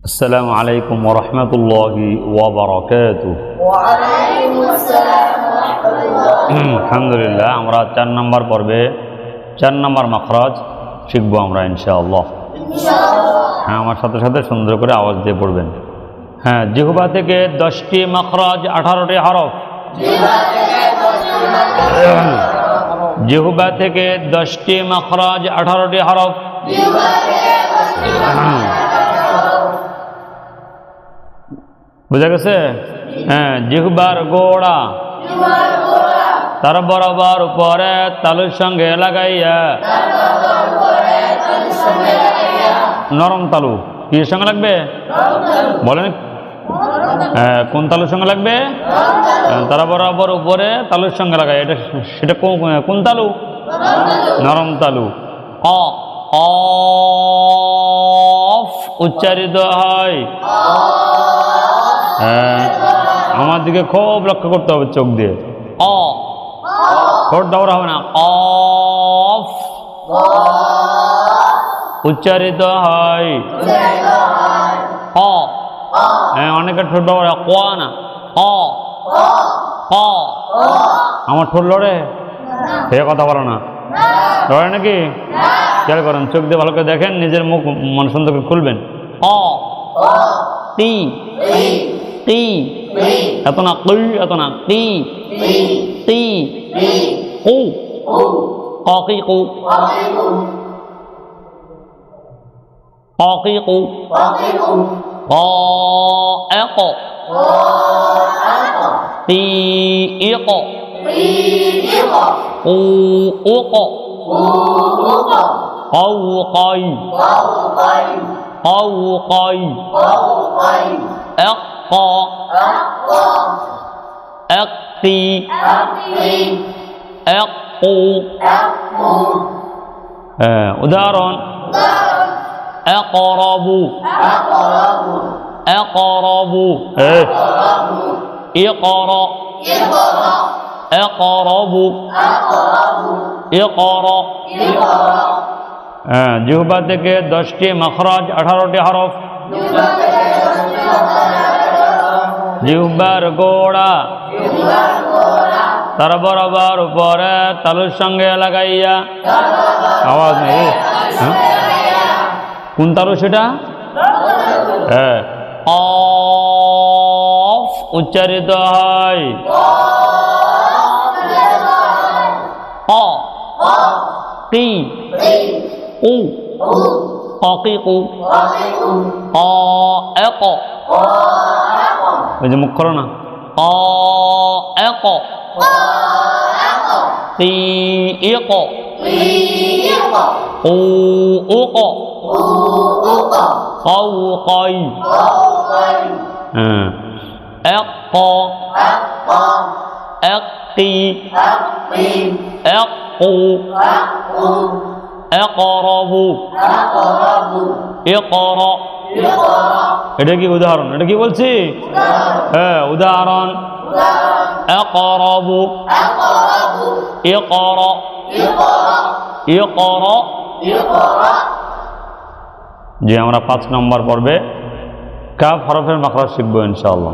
السلام عليكم ورحمة الله وبركاته وعليكم السلام ورحمة الله আলহামদুলিল্লাহ আমরা চার নম্বর পর্বে চার নম্বর মখরাজ শিখবো আমরা ইনশাআল্লাহ إن شاء الله হ্যাঁ আমার সাথে সাথে সুন্দর করে আওয়াজ দিয়ে পড়বেন হ্যাঁ জিহুবা থেকে দশটি মখরাজ আঠারোটি হরফ জিহুবা থেকে দশটি মখরাজ আঠারোটি হরফ বুঝা গেছে? হ্যাঁ জিহুবার গোড়া। তার বরাবর উপরে তালুর সঙ্গে লাগাইয়া। নরম তালু। কি সঙ্গে লাগবে? বলেন। হ্যাঁ, কোন তালুর সঙ্গে লাগবে? তারা বরাবর উপরে তালুর সঙ্গে লাগাই। এটা সেটা কোন কোন তালু? নরম তালু। অফ উচ্চারিত হয়। হ্যাঁ। আমার দিকে খুব লক্ষ্য করতে হবে চোখ দিয়ে। অ। ঠোঁট দৌড়া হবে না। অফ। উচ্চারিত হয়। অ হ্যাঁ। অনেকের ঠোঁট দৌড়া কোয়া না। অ অ আমার ঠোঁট লড়ে? সে কথা বলো না। লড়ে নাকি? খেয়াল করেন চোখ দিয়ে ভালো করে দেখেন নিজের মুখ মন সুন্দর করে খুলবেন অ টি টি এত না কুই এত না টি টি কু। ককি কু ককি কু ক এক টি ইক উ উক কৌ কই কৌ কু। হ্যাঁ উদাহরণ। একরবু। এই ইকর একরবু। ইকর হ্যাঁ থেকে দশটি মখরাজ আঠারোটি হরফ। জিহ্বার গোড়া। তার বরাবর উপরে তালুর সঙ্গে লাগাইয়া। আওয়াজ নেই হ্যাঁ? কোন তালু সেটা? হ্যাঁ উচ্চারিত হয়। অ অকি কু অ এক ওই যে মুখ করো না। অ এক টি এক উ উক কৌ। কই এক ক। একটি এক একরবু একর। এটা কি উদাহরণ? এটা কি বলছি? হ্যাঁ উদাহরণ। একরবু একর। একর। যে আমরা পাঁচ নম্বর পর্বে কাফ হরফের মাখরাজ শিখব ইনশাআল্লাহ।